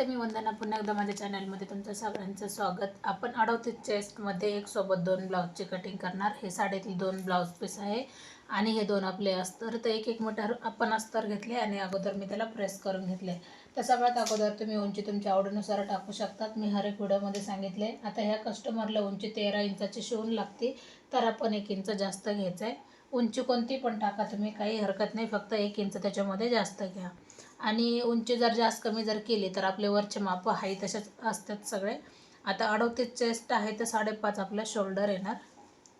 नमस्ते मी वंदना. पुन्हा एकदा माझ्या चॅनलमध्ये तुमचं सगळ्यांचं स्वागत. आपण अडवतीस चेस्टमध्ये एक सोबत दोन ब्लाऊजची कटिंग करणार. हे साडेतील दोन ब्लाऊज पीस आहे आणि हे दोन आपले अस्तर. तर एक एक मोठा आपण अस्तर घेतले आणि अगोदर मी त्याला प्रेस करून घेतले. तर सगळ्यात अगोदर तुम्ही उंची तुमच्या आवडीनुसार टाकू शकतात. मी हरेक व्हिडिओमध्ये सांगितले. आता ह्या कस्टमरला उंची तेरा इंचाची शिवून लागते. तर आपण एक इंच जास्त घ्यायचं आहे उंची कोणती पण टाका. तुम्ही काही हरकत नाही. फक्त एक इंच त्याच्यामध्ये जास्त घ्या. आणि उंची जर जास्त कमी जर केली तर आपले वरचे माप हाई तसेच असतात सगळे. आता अडवतीस चेस्ट आहे तर साडेपाच आपलं शोल्डर येणार.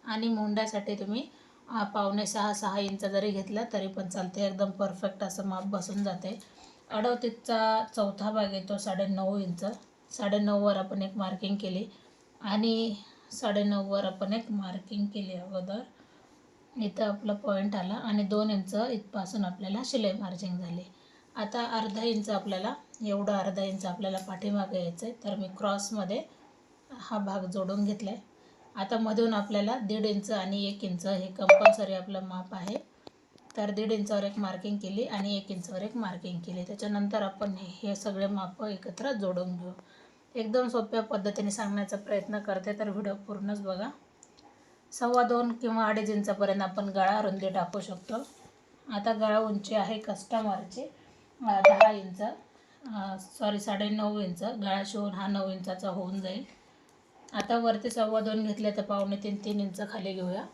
आणि मुंड्यासाठी तुम्ही पावणे सहा सहा इंच जरी घेतला तरी पण चालते एकदम परफेक्ट असं माप बसून जाते अडवतीसचा चौथा भाग येतो साडेनऊ इंच. साडेनऊवर आपण एक मार्किंग केली. आणि साडेनऊवर आपण एक मार्किंग केली अगोदर. इथं आपला पॉईंट आला आणि दोन इंच इथपासून आपल्याला शिलाई मार्जिंग झाली. आता अर्धा इंच आपल्याला एवढं अर्धा इंच आपल्याला पाठीमागे यायचं आहे तर मी क्रॉसमध्ये हा भाग जोडून घेतला आहे आता मधून आपल्याला दीड इंच आणि एक इंच हे कंपल्सरी आपलं माप आहे. तर दीड इंचावर एक मार्किंग केली आणि एक इंचावर एक मार्किंग केली. त्याच्यानंतर आपण हे सगळे माप एकत्र जोडून घेऊ. एकदम सोप्या पद्धतीने सांगण्याचा प्रयत्न करते तर व्हिडिओ पूर्णच बघा. सव्वा दोन किंवा अडीच इंचापर्यंत आपण गळा रुंदी टाकू शकतो. आता गळा उंची आहे कस्टमरची दहा इंच सॉरी साडेनऊ इंच गळा शिवून हा नऊ इंचाचा होऊन जाईल. आता वरती सव्वा दोन घेतले तर पावणे तीन तीन इंच खाली घेऊया.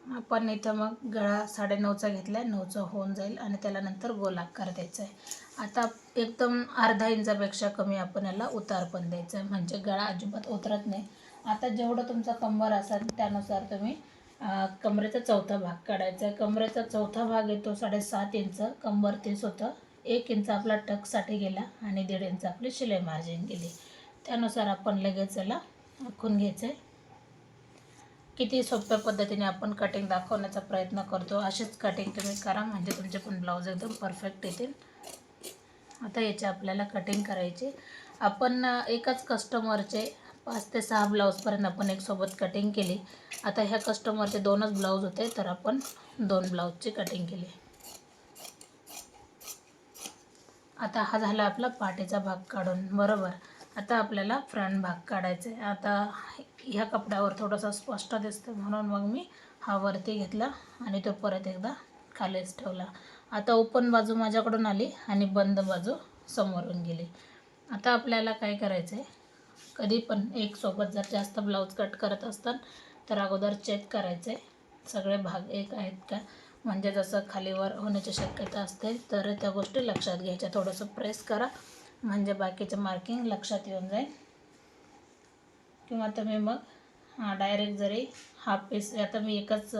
आपण इथं मग गळा साडे नऊचा घेतला आहे नऊचा होऊन जाईल आणि त्याला नंतर गोल आकार द्यायचा आहे. आता एकदम अर्धा इंचापेक्षा कमी आपण याला उतार पण द्यायचा आहे. म्हणजे गळा अजिबात उतरत नाही. आता जेवढं तुमचा कंबर असेल त्यानुसार तुम्ही कमरेचा चौथा भाग काढायचा. आहे कमरेचा चौथा भाग येतो साडेसात इंच. कंबर तीस होतं. एक इंच आपला टकसाठी गेला आणि दीड इंच आपली शिलाई मार्जिन गेली. त्यानुसार आपण लगेच याला आखून घ्यायचं आहे किती सोप्या पद्धतीने आपण कटिंग दाखवण्याचा प्रयत्न करतो अशीच कटिंग तुम्ही करा. म्हणजे तुमचे पण ब्लाऊज एकदम परफेक्ट येतील. आता याची आपल्याला कटिंग करायची. आपण एकाच कस्टमरचे पाच ते सहा ब्लाऊजपर्यंत आपण एक सोबत कटिंग केली. आता ह्या कस्टमरचे दोनच ब्लाऊज होते तर आपण दोन ब्लाऊजची कटिंग केली. आता हा झाला आपला पाठीचा भाग काढून बरोबर. आता आपल्याला फ्रंट भाग काढायचा आहे आता ह्या कपड्यावर थोडंसं स्पष्ट दिसतं म्हणून मग मी हा वरती घेतला आणि तो परत एकदा खालीच ठेवला. आता ओपन बाजू माझ्याकडून आली आणि बंद बाजू समोरून गेली. आता आपल्याला काय करायचं आहे कधी पण एक सोबत जर जास्त ब्लाऊज कट करत असतात तर अगोदर चेक करायचं आहे सगळे भाग एक आहेत का? म्हणजे जसं खालीवर होण्याची शक्यता असते तर त्या गोष्टी लक्षात घ्यायच्या. थोडंसं प्रेस करा. म्हणजे बाकीचं मार्किंग लक्षात येऊन जाईल. किंवा तुम्ही मग डायरेक्ट जरी हाफ पीस आता मी एकच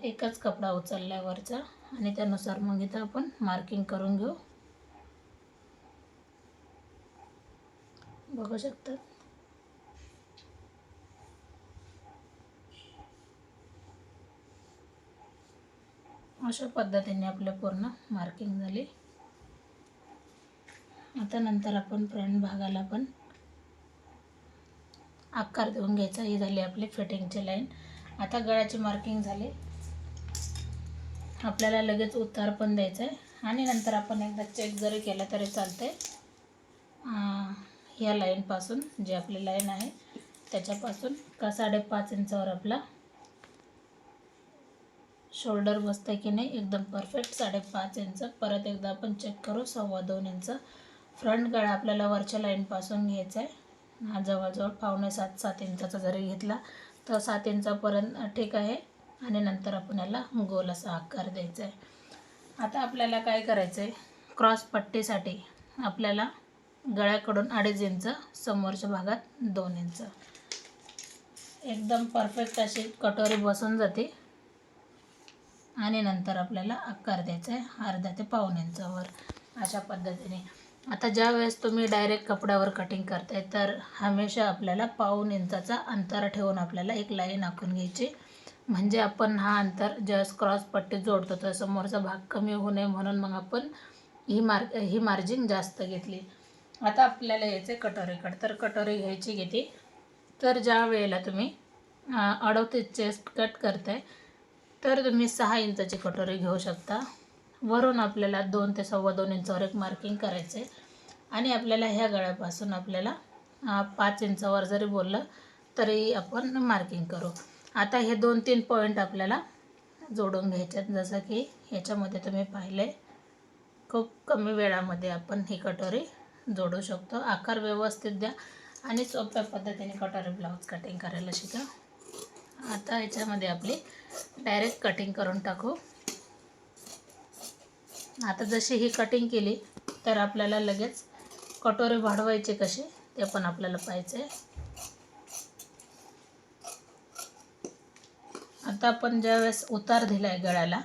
एकच कपडा उचलल्यावरचा आणि त्यानुसार मग इथं आपण मार्किंग करून घेऊ. बघू शकता. अशा पद्धतीने आपले पूर्ण मार्किंग झाली. आता नंतर आपण फ्रंट भागाला पण आकार देऊन घ्यायचा. ही झाली आपली फिटिंगची लाईन आता गळ्याची मार्किंग झाली. आपल्याला लगेच उतार पण द्यायचा आहे. आणि नंतर आपण एकदा चेक जरी केलं तरी चालते ह्या लाईनपासून जी आपली लाईन आहे त्याच्यापासून का साडेपाच इंचावर आपला शोल्डर बसतं की नाही एकदम परफेक्ट साडेपाच इंच. परत एकदा आपण चेक करू सव्वा दोन इंच. फ्रंट गळा आपल्याला वरच्या लाईनपासून घ्यायचा आहे हा जवळजवळ पावणे सात सात इंचाचा जरी घेतला तर सात इंचापर्यंत ठीक आहे. आणि नंतर आपण याला गोल असा आकार द्यायचा आहे आता आपल्याला काय करायचं आहे क्रॉस पट्टीसाठी आपल्याला गळ्याकडून अडीच इंच समोरच्या भागात दोन इंच. एकदम परफेक्ट अशी कटोरी बसून जाते. आणि नंतर आपल्याला आकार द्यायचा आहे अर्धा ते पाऊण इंचावर. अशा पद्धतीने. आता ज्या वेळेस तुम्ही डायरेक्ट कपड्यावर कटिंग करताय तर हमेशा आपल्याला पाऊण इंचाचा अंतर ठेवून आपल्याला एक लाईन आखून घ्यायची. म्हणजे आपण हा अंतर ज्यावेळेस क्रॉस पट्टी जोडतो तर समोरचा भाग कमी होऊ नये म्हणून मग आपण ही मार्ग ही मार्जिन जास्त घेतली. आता आपल्याला यायचं आहे कटोरीकडे तर कटोरी घ्यायची घेते. तर ज्या वेळेला तुम्ही अडवतीस चेस्ट कट करताय तर तुम्ही सहा इंचाची कटोरी घेऊ शकता. वरून आपल्याला दोन ते सव्वा दोन इंचावर एक मार्किंग करायचं आहे आणि आपल्याला ह्या गळ्यापासून आपल्याला पाच इंचावर जरी बोललं तरी आपण मार्किंग करू. आता हे दोन तीन पॉईंट आपल्याला जोडून घ्यायचे आहेत. जसं की ह्याच्यामध्ये तुम्ही पाहिले खूप कमी वेळामध्ये आपण ही कटोरी जोडू शकतो. आकार व्यवस्थित द्या आणि सोप्या पद्धतीने कटोरी ब्लाऊज कटिंग करायला शिका. आता याच्यामध्ये आपली डायरेक्ट कटिंग करून टाकू. आता जशी ही कटिंग केली तर आपल्याला लगेच कटोरे वाढवायचे कसे ते पण आपल्याला पाहिजे आता आपण ज्यावेळेस उतार दिला आहे गळ्याला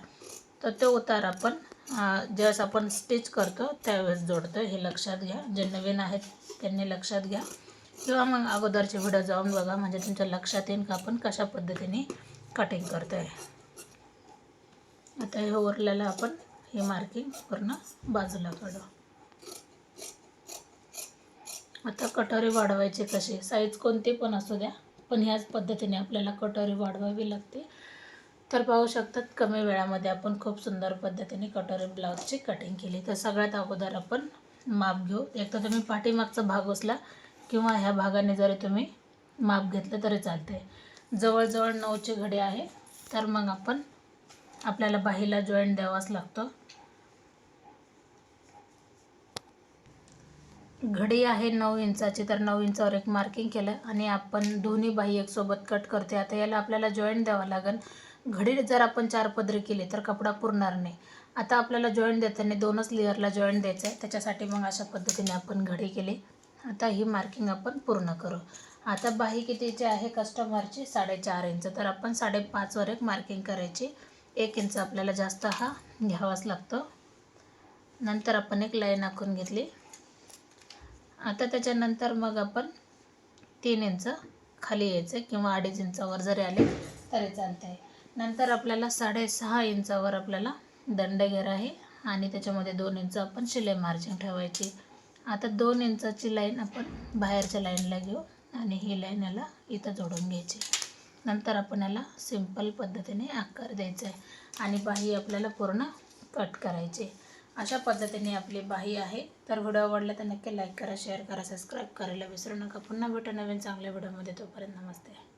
तर तो उतार आपण ज्यावेळेस आपण स्टिच करतो त्यावेळेस जोडतो. हे लक्षात घ्या. जे नवीन आहेत त्यांनी लक्षात घ्या. किंवा मग अगोदरचे व्हिडिओ जाऊन बघा. म्हणजे तुमच्या लक्षात येईल का आपण कशा पद्धतीने कटिंग करतो आहे आता हे उरलेलं आपण हे मार्किंग पूर्ण बाजूला काढू. आता कटोरी वाढवायची कशी साईज कोणती पण असू द्या. पण ह्याच पद्धतीने आपल्याला कटोरी वाढवावी लागते. तर पाहू शकतात कमी वेळामध्ये आपण खूप सुंदर पद्धतीने कटोरी ब्लाऊजची कटिंग केली. तर सगळ्यात अगोदर आपण माप घेऊ. एक तर तुम्ही पाठीमागचा भाग उचला किंवा ह्या भागाने जरी तुम्ही माप घेतलं तरी चालते जवळजवळ नऊचे घडी आहे तर मग आपण आपल्याला बाहीला जॉईंट द्यावाच लागतो. घडी आहे नऊ इंचाची तर नऊ इंचावर एक मार्किंग केलं आणि आपण दोन्ही बाही एक सोबत कट करते आता याला आपल्याला जॉईंट द्यावा लागेल. घडी जर आपण चार पदरी केली तर कपडा पुरणार नाही. आता आपल्याला जॉईंट देताना दोनच लेअरला जॉईंट द्यायचं आहे. त्याच्यासाठी मग अशा पद्धतीने आपण घडी केली. आता ही मार्किंग आपण पूर्ण करू. आता बाही कितीची आहे कस्टमरची साडेचार इंच तर आपण साडेपाचवर एक मार्किंग करायची. एक इंच आपल्याला जास्त हा घ्यावाच लागतो. नंतर आपण एक लाईन आखून घेतली. आता त्याच्यानंतर मग आपण तीन इंच खाली यायचं किंवा अडीच इंचावर जरी आले तरी चालतं आहे नंतर आपल्याला साडेसहा इंचावर आपल्याला दंडगेर आहे आणि त्याच्यामध्ये दोन इंच आपण शिलाई मार्जिन ठेवायची. आता दोन इंचाची लाईन आपण बाहेरच्या लाईनला घेऊ आणि ही लाईन याला इथं जोडून घ्यायची. नंतर आपण याला सिंपल पद्धतीने आकार द्यायचा आहे आणि बाही आपल्याला पूर्ण कट करायची अशा पद्धतीने आपली बाही आहे. तर व्हिडिओ आवडला तर नक्की लाईक करा शेअर करा सबस्क्राईब करायला विसरू नका. पुन्हा भेटू नवीन चांगल्या व्हिडिओमध्ये. तोपर्यंत नमस्ते.